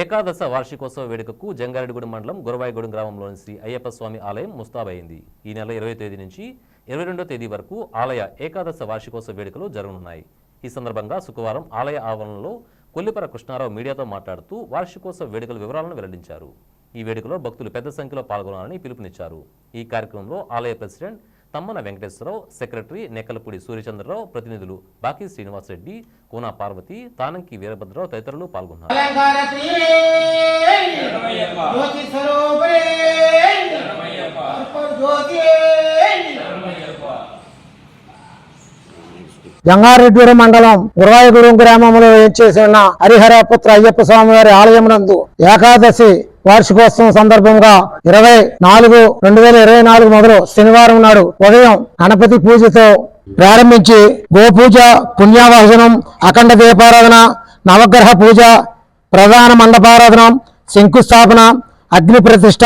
ఏకాదశ వార్షికోత్సవ వేడుకకు జంగారెడ్డిగూడెం మండలం గురవాయిగూడెం గ్రామంలోని శ్రీ అయ్యప్ప స్వామి ఆలయం ముస్తాబైంది ఈ నెల ఇరవై తేదీ నుంచి ఇరవై రెండో తేదీ వరకు ఆలయ ఏకాదశ వార్షికోత్సవ వేడుకలు జరగనున్నాయి. ఈ సందర్భంగా శుక్రవారం ఆలయ ఆవరణలో కొల్లిపర కృష్ణారావు మీడియాతో మాట్లాడుతూ వార్షికోత్సవ వేడుకల వివరాలను వెల్లడించారు. ఈ వేడుకలో భక్తులు పెద్ద సంఖ్యలో పాల్గొనాలని పిలుపునిచ్చారు. ఈ కార్యక్రమంలో ఆలయ ప్రెసిడెంట్ తమ్మన వెంకటేశ్వరరావు సెక్రటరీ నెక్కలపూడి సూర్యచంద్రరావు ప్రతినిధులు బాకీ శ్రీనివాసరెడ్డి కోనా పార్వతి తానంకి వీరభద్రరావు తదితరులు పాల్గొన్నారు. జంగారెడ్డి మండలం గురవాయగూడెం గ్రామంలో చేసిన హరిహరపుత్ర అయ్యప్ప స్వామి వారి ఆలయం నందు ఏకాదశి వార్షికోత్సవం సందర్భంగా ఇరవై నాలుగు రెండు వేల ఇరవై నాలుగు మొదలు శనివారం నాడు ఉదయం గణపతి పూజతో ప్రారంభించి గోపూజ పుణ్యావాసనం అఖండ దీపారాధన నవగ్రహ పూజ ప్రధాన మండపారాధన శంకుస్థాపన అగ్ని ప్రతిష్ట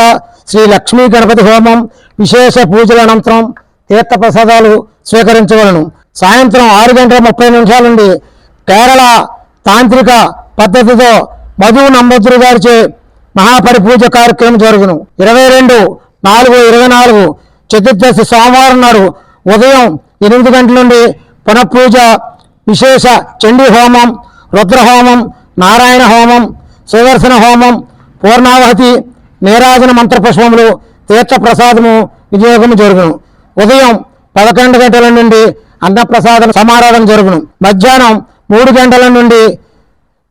శ్రీ లక్ష్మీ గణపతి హోమం విశేష పూజల అనంతరం తీర్థప్రసాదాలు స్వీకరించవలను. సాయంత్రం ఆరు గంటల ముప్పై నిమిషాల నుండి కేరళ తాంత్రిక పద్ధతితో మధువు నంబద్రు గారిచే మహాపరిపూజ కార్యక్రమం జరుగును. ఇరవై రెండు నాలుగు ఇరవై నాలుగు చతుర్దశి సోమవారం నాడు ఉదయం ఎనిమిది గంటల నుండి పునఃపూజ విశేష చండీ హోమం రుద్రహోమం నారాయణ హోమం సుదర్శన హోమం పూర్ణావహతి నీరాజన మంత్రపుష్పములు తీర్థప్రసాదము వినియోగము జరుగును. ఉదయం పదకొండు గంటల నుండి అన్నప్రసాదం సమారాధన జరుగును. మధ్యాహ్నం మూడు గంటల నుండి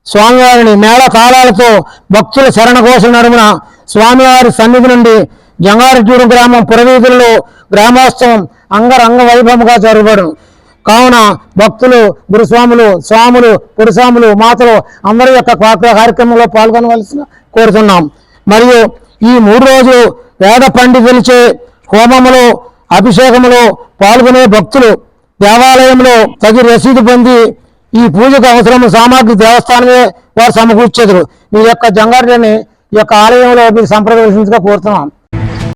స్వామివారిని మేళ తాళాలతో భక్తుల శరణఘోష నడుమున స్వామివారి సన్నిధి నుండి జంగారెడ్డి గ్రామం పురవీధుల్లో గ్రామోత్సవం అంగరంగ వైభవంగా జరగబడును. కావున భక్తులు గురుస్వాములు స్వాములు పురుస్వాములు మాతలు అందరి యొక్క కార్యక్రమంలో పాల్గొనవలసిన కోరుతున్నాం. మరియు ఈ మూడు రోజులు వేద పండితులచే హోమములు అభిషేకములు పాల్గొనే భక్తులు దేవాలయంలో తగి రసీదు పొంది ఈ పూజకు అవసరమైన సామాగ్రి దేవస్థానమే వారు సమకూర్చేదురు. మీ యొక్క జంగారెడ్డిని ఈ యొక్క ఆలయంలో మీరు సంప్రదించగా కోరుతున్నాం.